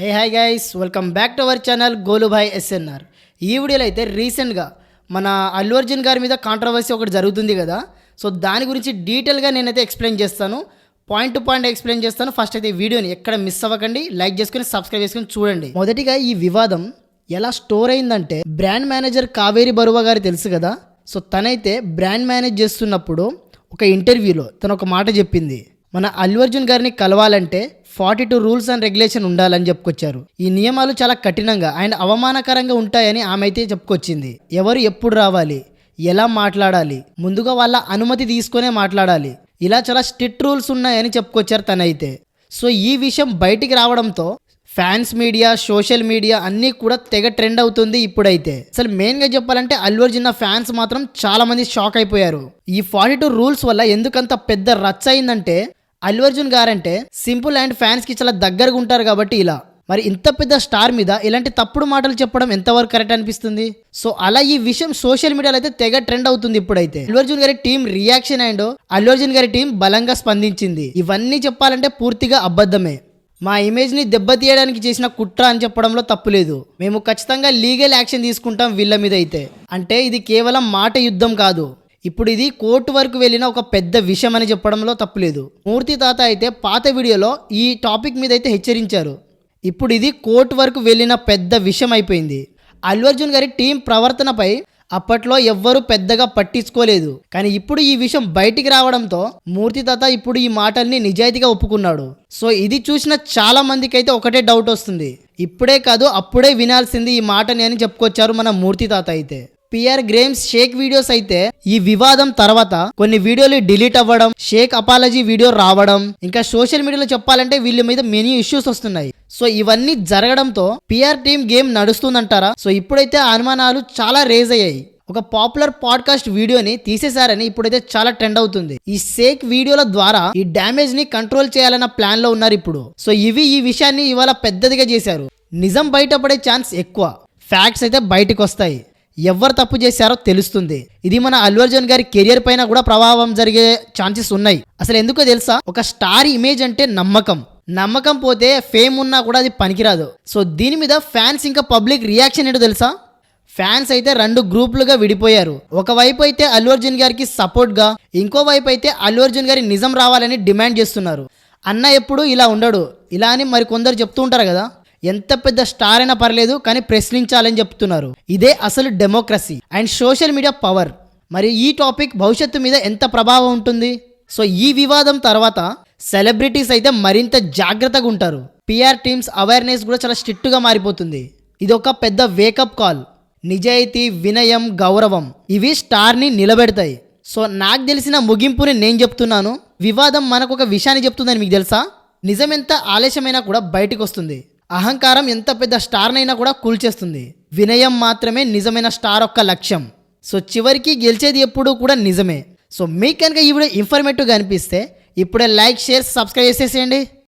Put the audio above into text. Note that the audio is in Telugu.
Hey hi guys welcome back to our channel Golubhai SNR ఈ వీడియోలో అయితే రీసెంట్గా మన అల్లు అర్జున్ గారి మీద కాంట్రవర్సీ ఒకటి జరుగుతుంది కదా. సో దాని గురించి డీటెయిల్గా నేనైతే ఎక్స్ప్లెయిన్ చేస్తాను. పాయింట్ టు పాయింట్ ఎక్స్ప్లెయిన్ చేస్తాను. ఫస్ట్ అయితే వీడియోని ఎక్కడ మిస్ అవ్వకండి. లైక్ చేసుకుని సబ్స్క్రైబ్ చేసుకుని చూడండి. మొదటిగా ఈ వివాదం ఎలా స్టోర్ అయిందంటే బ్రాండ్ మేనేజర్ కావేరి బరువా గారు తెలుసు కదా. సో తనైతే బ్రాండ్ మేనేజ్ చేస్తున్నప్పుడు ఒక ఇంటర్వ్యూలో తను ఒక మాట చెప్పింది. మన అల్లు అర్జున్ గారిని కలవాలంటే forty two rules and regulation ఉండాలని చెప్పుకొచ్చారు. ఈ నియమాలు చాలా కఠినంగా అండ్ అవమానకరంగా ఉంటాయని ఆమె అయితే చెప్పుకొచ్చింది. ఎవరు ఎప్పుడు రావాలి? ఎలా మాట్లాడాలి? ముందుగా వాళ్ళ అనుమతి తీసుకునే మాట్లాడాలి. ఇలా చాలా స్ట్రిక్ట్ రూల్స్ ఉన్నాయని చెప్పుకొచ్చారు తనైతే. సో ఈ విషయం బయటికి రావడంతో ఫ్యాన్స్ మీడియా సోషల్ మీడియా అన్నీ కూడా తెగ ట్రెండ్ అవుతుంది ఇప్పుడైతే. అసలు మెయిన్గా చెప్పాలంటే అల్లు అర్జున్ ఫ్యాన్స్ మాత్రం చాలా మంది షాక్ అయిపోయారు. ఈ ఫార్టీ టూ రూల్స్ వల్ల ఎందుకంత పెద్ద రచ్చ అయిందంటే అల్లు అర్జున్ గారంటే సింపుల్ అండ్ ఫ్యాన్స్కి చాలా దగ్గరగా ఉంటారు కాబట్టి ఇలా. మరి ఇంత పెద్ద స్టార్ మీద ఇలాంటి తప్పుడు మాటలు చెప్పడం ఎంతవరకు కరెక్ట్ అనిపిస్తుంది? సో అలా ఈ విషయం సోషల్ మీడియాలో అయితే తెగ ట్రెండ్ అవుతుంది ఇప్పుడైతే. అల్లు అర్జున్ గారి team reaction and Allu Arjun గారి టీం బలంగా స్పందించింది. ఇవన్నీ చెప్పాలంటే పూర్తిగా అబద్ధమే. మా ఇమేజ్ని దెబ్బతీయడానికి చేసిన కుట్ర అని చెప్పడంలో తప్పులేదు మేము ఖచ్చితంగా లీగల్ యాక్షన్ తీసుకుంటాం వీళ్ళ మీద అయితే. అంటే ఇది కేవలం మాట యుద్ధం కాదు. ఇప్పుడు ఇది కోర్టు వరకు వెళ్ళిన ఒక పెద్ద విషయం అని చెప్పడంలో తప్పులేదు. మూర్తి తాత అయితే పాత వీడియోలో ఈ టాపిక్ మీద అయితే హెచ్చరించారు. ఇప్పుడు ఇది కోర్టు వరకు వెళ్ళిన పెద్ద విషయం అయిపోయింది అల్లు అర్జున్ గారి టీం ప్రవర్తనపై అప్పట్లో ఎవ్వరూ పెద్దగా పట్టించుకోలేదు. కానీ ఇప్పుడు ఈ విషయం బయటికి రావడంతో మూర్తి తాత ఇప్పుడు ఈ మాటల్ని నిజాయితీగా ఒప్పుకున్నాడు. సో ఇది చూసిన చాలా మందికి అయితే ఒకటే డౌట్ వస్తుంది. ఇప్పుడే కాదు అప్పుడే వినాల్సింది ఈ మాటని అని చెప్పుకొచ్చారు మన మూర్తి తాత అయితే. పిఆర్ గ్రేమ్స్ షేక్ వీడియోస్ అయితే ఈ వివాదం తర్వాత కొన్ని వీడియోలు డిలీట్ అవ్వడం షేక్ అపాలజీ వీడియో రావడం ఇంకా సోషల్ మీడియాలో చెప్పాలంటే వీళ్ళ మీద మెనీ ఇష్యూస్ వస్తున్నాయి. సో ఇవన్నీ జరగడంతో పిఆర్ టీమ్ గేమ్ నడుస్తుందంటారా? సో ఇప్పుడైతే అనుమానాలు చాలా రేజ్ అయ్యాయి. ఒక పాపులర్ పాడ్కాస్ట్ వీడియోని తీసేశారని ఇప్పుడైతే చాలా ట్రెండ్ అవుతుంది. ఈ సేక్ వీడియోల ద్వారా ఈ డ్యామేజ్ని కంట్రోల్ చేయాలన్న ప్లాన్లో ఉన్నారు ఇప్పుడు. సో ఇవి ఈ విషయాన్ని ఇవాళ పెద్దదిగా చేశారు. నిజం బయటపడే ఛాన్స్ ఎక్కువ. ఫ్యాక్ట్స్ అయితే బయటకు వస్తాయి ఎవరు తప్పు చేశారో తెలుస్తుంది. ఇది మన అల్లు అర్జున్ గారి కెరియర్ పైన కూడా ప్రభావం జరిగే ఛాన్సెస్ ఉన్నాయి. అసలు ఎందుకో తెలుసా? ఒక స్టార్ ఇమేజ్ అంటే నమ్మకం. నమ్మకం పోతే ఫేమ్ ఉన్నా కూడా అది పనికిరాదు. సో దీని మీద ఫ్యాన్స్ ఇంకా పబ్లిక్ రియాక్షన్ ఏంటో తెలుసా? ఫ్యాన్స్ అయితే రెండు గ్రూపులుగా విడిపోయారు. ఒకవైపు అయితే అల్లు అర్జున్ గారికి సపోర్ట్గా ఇంకో వైపు అయితే అల్లు అర్జున్ గారి నిజం రావాలని డిమాండ్ చేస్తున్నారు. అన్న ఎప్పుడు ఇలా ఉండడు. ఇలా అని మరి కొందరు చెప్తూ ఉంటారు కదా? ఎంత పెద్ద స్టార్ అయినా పర్లేదు కానీ ప్రశ్నించాలని చెప్తున్నారు. ఇదే అసలు democracy and social media power మరి ఈ టాపిక్ భవిష్యత్తు మీద ఎంత ప్రభావం ఉంటుంది? సో ఈ వివాదం తర్వాత సెలబ్రిటీస్ అయితే మరింత జాగ్రత్తగా ఉంటారు. పిఆర్ టీమ్స్ అవేర్నెస్ కూడా చాలా స్ట్రిక్ట్గా మారిపోతుంది. ఇది ఒక పెద్ద వేకప్ కాల్ నిజాయితీ వినయం గౌరవం ఇవి స్టార్ని నిలబెడతాయి. సో నాకు తెలిసిన ముగింపుని నేను చెప్తున్నాను. వివాదం మనకు ఒక విషయాన్ని చెప్తుందని మీకు తెలుసా? నిజం ఎంత ఆలస్యమైనా కూడా బయటకు వస్తుంది. అహంకారం ఎంత పెద్ద స్టార్నైనా కూడా కూల్చేస్తుంది వినయం మాత్రమే నిజమైన స్టార్ యొక్క లక్ష్యం. సో చివరికి గెలిచేది ఎప్పుడూ కూడా నిజమే. సో మీకు కనుక ఈ వీడియో ఇన్ఫర్మేటివ్గా అనిపిస్తే ఇప్పుడే లైక్ షేర్ సబ్స్క్రైబ్ చేసేసేయండి.